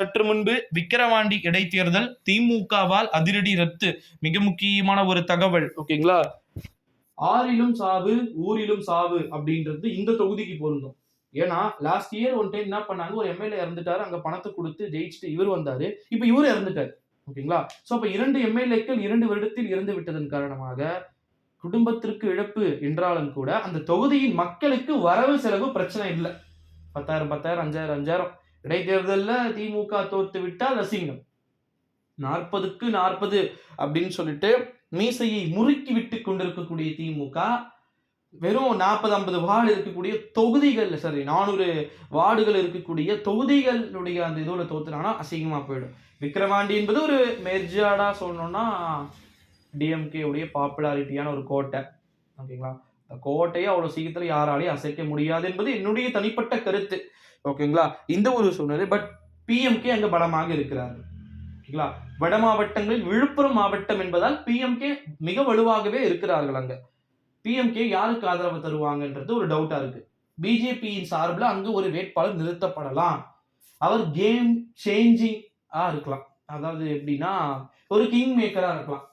சற்று முன்பு விக்கிரவாண்டி இடைத்தேர்தல் திமுகவால் அதிரடி ரத்து. மிக முக்கியமான ஒரு தகவல். ஓகேங்களா? ஆறிலும் சாவு ஊரிலும் சாவு அப்படின்றது இந்த தொகுதிக்கு பொருந்தும். ஏன்னா லாஸ்ட் இயர் ஒன் டைம் என்ன பண்ணாங்க? ஒரு எம்எல்ஏ இறந்துட்டாரு அங்க பணத்தை கொடுத்து ஜெயிச்சுட்டு இவர் வந்தாரு. இப்ப இவர் இறந்துட்டாரு. ஓகேங்களா? சோ அப்ப இரண்டு எம்எல்ஏக்கள் இரண்டு வருடத்தில் இறந்து விட்டதன் காரணமாக குடும்பத்திற்கு இழப்பு என்றாலும் கூட அந்த தொகுதியின் மக்களுக்கு வரவு செலவு பிரச்சனை இல்லை. பத்தாயிரம் பத்தாயிரம் அஞ்சாயிரம் அஞ்சாயிரம். இடைத்தேர்தலில் திமுக தோத்து விட்டால் ரசிங்கம் நாற்பதுக்கு நாற்பது அப்படின்னு சொல்லிட்டு மீசையை முறுக்கி விட்டு கொண்டிருக்கக்கூடிய திமுக வெறும் நாற்பது ஐம்பது வார்டு இருக்கக்கூடிய தொகுதிகள் சாரி நானூறு வார்டுகள் இருக்கக்கூடிய தொகுதிகளுடைய அந்த இதில் தோத்துனானா அசிங்கமாக போயிடும். விக்ரவாண்டி என்பது ஒரு மெர்ஜாடா சொல்லணும்னா டிஎம்கே உடைய பாப்புலாரிட்டியான ஒரு கோட்டை. ஓகேங்களா? அந்த கோட்டையை அவ்வளோ சீக்கிரத்தில் யாராலையும் அசைக்க முடியாது என்பது என்னுடைய தனிப்பட்ட கருத்து. ஓகேங்களா? இந்த ஒரு சூழ்நிலை. பட் பிஎம்கே அங்கே பலமாக இருக்கிறார். ஓகேங்களா? வட மாவட்டங்களில் விழுப்புரம் மாவட்டம் என்பதால் பிஎம்கே மிக வலுவாகவே இருக்கிறார்கள் அங்கே. பிஎம்கே யாருக்கு ஆதரவு தருவாங்கன்றது ஒரு டவுட்டாக இருக்கு. பிஜேபியின் சார்பில் அங்கு ஒரு வேட்பாளர் நிறுத்தப்படலாம். அவர் கேம் சேஞ்சிங் ஆ இருக்கலாம். அதாவது எப்படின்னா ஒரு கிங் மேக்கராக இருக்கலாம்.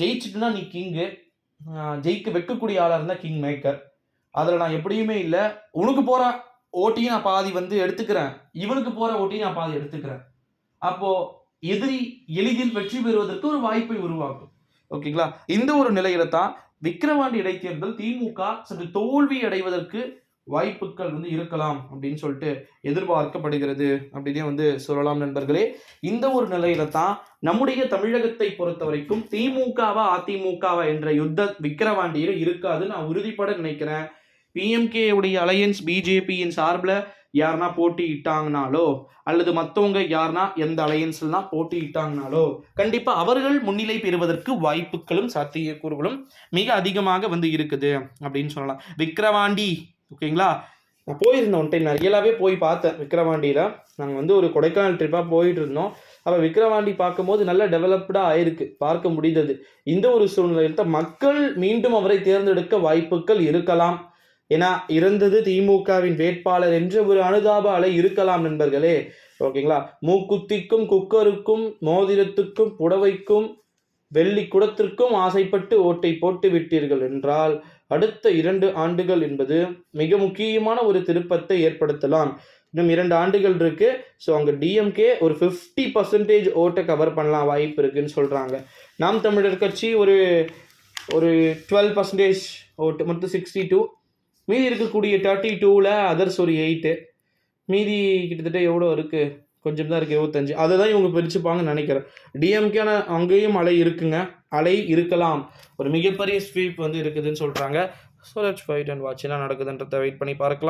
ஜெயிச்சுட்டுனா நீ கிங்கு ஜெயிக்க வைக்கக்கூடிய ஆளாக இருந்தால் கிங் மேக்கர் அதில் நான் எப்படியுமே இல்லை. உனக்கு போகிற ஓட்டியும் நான் பாதி வந்து எடுத்துக்கிறேன். இவனுக்கு போகிற ஓட்டியும் நான் பாதி எடுத்துக்கிறேன். அப்போது எதிரி எளிதில் வெற்றி பெறுவதற்கு ஒரு வாய்ப்பை உருவாக்கும். ஓகேங்களா? இந்த ஒரு நிலையில தான் விக்கிரவாண்டி இடைத்தேர்தல் திமுக சற்று தோல்வி அடைவதற்கு வாய்ப்புகள் வந்து இருக்கலாம் அப்படின்னு சொல்லிட்டு எதிர்பார்க்கப்படுகிறது அப்படின்னே வந்து சொல்லலாம் நண்பர்களே. இந்த ஒரு நிலையில தான் நம்முடைய தமிழகத்தை பொறுத்த வரைக்கும் திமுகவா அதிமுகவா என்ற யுத்த விக்கிரவாண்டியில் இருக்காது நான் உறுதிப்பட நினைக்கிறேன். பிஎம்கே உடைய அலையன்ஸ் பிஜேபியின் சார்பில் யாருனா போட்டியிட்டாங்கனாலோ அல்லது மற்றவங்க யாருனா எந்த அலையன்ஸ்லாம் போட்டியிட்டாங்கனாலோ கண்டிப்பாக அவர்கள் முன்னிலை பெறுவதற்கு வாய்ப்புகளும் சாத்தியக்கூறுகளும் மிக அதிகமாக வந்து இருக்குது அப்படின்னு சொல்லலாம். விக்கிரவாண்டி ஓகேங்களா? நான் போயிருந்தேன் ஒன் டைம் நான் ரியலாகவே போய் பார்த்தேன் விக்ரவாண்டியில் நாங்கள் வந்து ஒரு கொடைக்கானல் ட்ரிப்பாக போயிட்டு இருந்தோம் அப்போ விக்ரவாண்டி பார்க்கும்போது நல்ல டெவலப்டாக ஆயிருக்கு பார்க்க முடிந்தது. இந்த ஒரு சூழ்நிலையில் தான் மக்கள் மீண்டும் அவரை தேர்ந்தெடுக்க வாய்ப்புகள் இருக்கலாம். ஏன்னா இறந்தது திமுகவின் வேட்பாளர் என்ற ஒரு அனுதாப அலை இருக்கலாம் நண்பர்களே. ஓகேங்களா? மூக்குத்திக்கும் குக்கருக்கும் மோதிரத்துக்கும் புடவைக்கும் வெள்ளி குடத்திற்கும் ஆசைப்பட்டு ஓட்டை போட்டு விட்டீர்கள் என்றால் அடுத்த இரண்டு ஆண்டுகள் என்பது மிக முக்கியமான ஒரு திருப்பத்தை ஏற்படுத்தலாம். இன்னும் இரண்டு ஆண்டுகள் இருக்கு. ஸோ அங்கே டிஎம்கே ஒரு ஃபிஃப்டி பர்சன்டேஜ் ஓட்டை கவர் பண்ணலாம் வாய்ப்பு இருக்குன்னு சொல்கிறாங்க நாம் தமிழர் கட்சி ஒரு ஒரு டுவெல் பர்சன்டேஜ் ஓட்டு மொத்தம் சிக்ஸ்டி டூ மீதி இருக்கக்கூடிய தேர்ட்டி டூவில் அதர்ஸ் ஒரு எயிட்டு மீதி கிட்டத்தட்ட எவ்வளோ இருக்குது கொஞ்சம் தான் இருக்குது இருபத்தஞ்சு. அதை தான் இவங்க பிரிச்சுப்பாங்கன்னு நினைக்கிறேன். டிஎம்கேன அங்கேயும் அலை இருக்குங்க. அலை இருக்கலாம். ஒரு மிகப்பெரிய ஸ்வீப் வந்து இருக்குதுன்னு சொல்கிறாங்க so let's fight and watch என்ன நடக்குதுன்றதை வெயிட் பண்ணி பார்க்கலாம்.